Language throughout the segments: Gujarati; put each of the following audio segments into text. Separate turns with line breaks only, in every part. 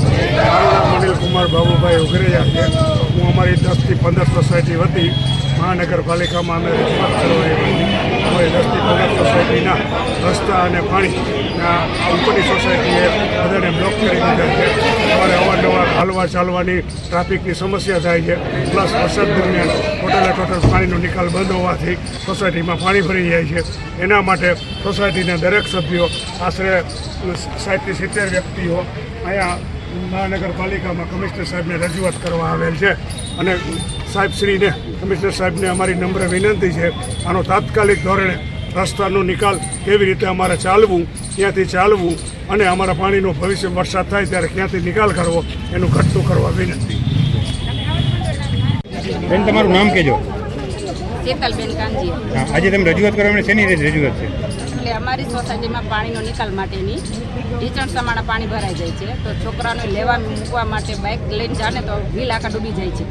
છે.
મારું કુમાર, બાબુભાઈ ઉઘરેયા છે. હું અમારી દસથી પંદર સોસાયટી વતી મહાનગરપાલિકામાં અમે રજૂઆત કરવા આવ્યા અમારી દસથી પંદર સોસાયટીના રસ્તા અને પાણીના ઉપરની સોસાયટીએ બધાને બ્લોક કરી દીધા છે. અમારે અવારનવાર હાલવા ચાલવાની ટ્રાફિકની સમસ્યા થાય છે. પ્લસ વરસાદ દરમિયાન ટોટલે ટોટલ પાણીનો નિકાલ બંધ હોવાથી સોસાયટીમાં પાણી ભરી જાય છે. એના માટે સોસાયટીના દરેક સભ્યો, આશરે સાઠથી સિત્તેર વ્યક્તિઓ અહીંયા મહાનગરપાલિકામાં કમિશનર સાહેબને રજૂઆત કરવા આવેલ છે. અને સાહેબશ્રીને કમિશનર સાહેબને અમારી નમ્ર વિનંતી છે આનો તાત્કાલિક ધોરણે રસ્તાનો નિકાલ કેવી રીતે અમારે ચાલવું ક્યાંથી ચાલવું અને અમારા પાણીનો ભવિષ્ય વરસાદ થાય ત્યારે ક્યાંથી નિકાલ કરવો એનું ઘટતું કરવા વિનંતી.
બેન તમારું નામ કહેજો. આજે તમે રજૂઆત કરવા માટે શેની રજૂઆત છે?
એટલે અમારી સોસાયટીમાં પાણીનો નિકાલ માટેની ઢીચણ સમાણા પાણી ભરાઈ જાય છે. તો છોકરાને લેવા મૂકવા માટે બાઇક લઈને જાને તો વ્હીલ આખા ડૂબી જાય છે.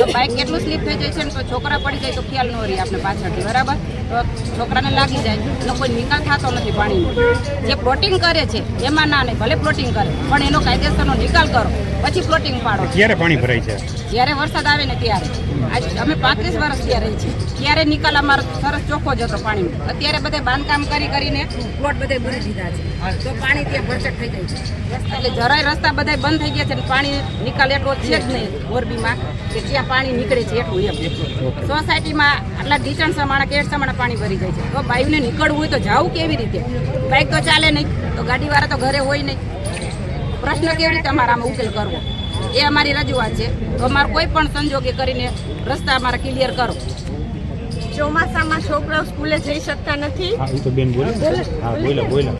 તો બાઇક કેટલું સ્લીપ થઈ જાય છે ને તો છોકરા પડી જાય તો ખ્યાલ ન રહી આપણે પાછળથી બરાબર? તો છોકરાને લાગી જાય એનો કોઈ નિકાલ થતો નથી પાણીનો. જે પ્લોટિંગ કરે છે એમાં ના નહીં ભલે પ્લોટિંગ કરે પણ એનો કાયદેસરનો નિકાલ કરો પછી પ્લોટિંગ પાડો.
ક્યારે પાણી ભરાય છે?
જ્યારે વરસાદ આવે ને ત્યારે. આજ અમે પાંત્રીસ વર્ષ ત્યાં રહી છીએ ત્યારે નિકાલ અમારો સરસ ચોખ્ખો જ હતો પાણીનો. અત્યારે બધે બાંધકામ કરી કરીને પ્લોટ બધા ભરી દીધા છે. તો પાણી ત્યાં ભરચક થઈ જાય છે. એટલે જરાય રસ્તા બધા બંધ થઈ ગયા છે ને પાણી નિકાલ એટલો છે જ નહીં મોરબીમાં કે ત્યાં પાણી નીકળે છે એટલું એમ. સોસાયટીમાં આટલા ઢીચણ સમાણા કેટ સમાણા પાણી ભરી જાય છે. તો બાયુને નીકળવું હોય તો જવું કેવી રીતે? બાઇક તો ચાલે નહીં તો ગાડીવાળા તો ઘરે હોય નહીં. પ્રશ્ન કેવી રીતે અમારામાં ઉકેલ કરવો? એ અમારી રજૂઆત છે. તો અમારે કોઈ પણ સંજોગે કરીને રસ્તા અમારા ક્લિયર કરો.
ચોમાસામાં છોકરાઓ સ્કૂલે જઈ શકતા નથી.
હા બોલે બોલે.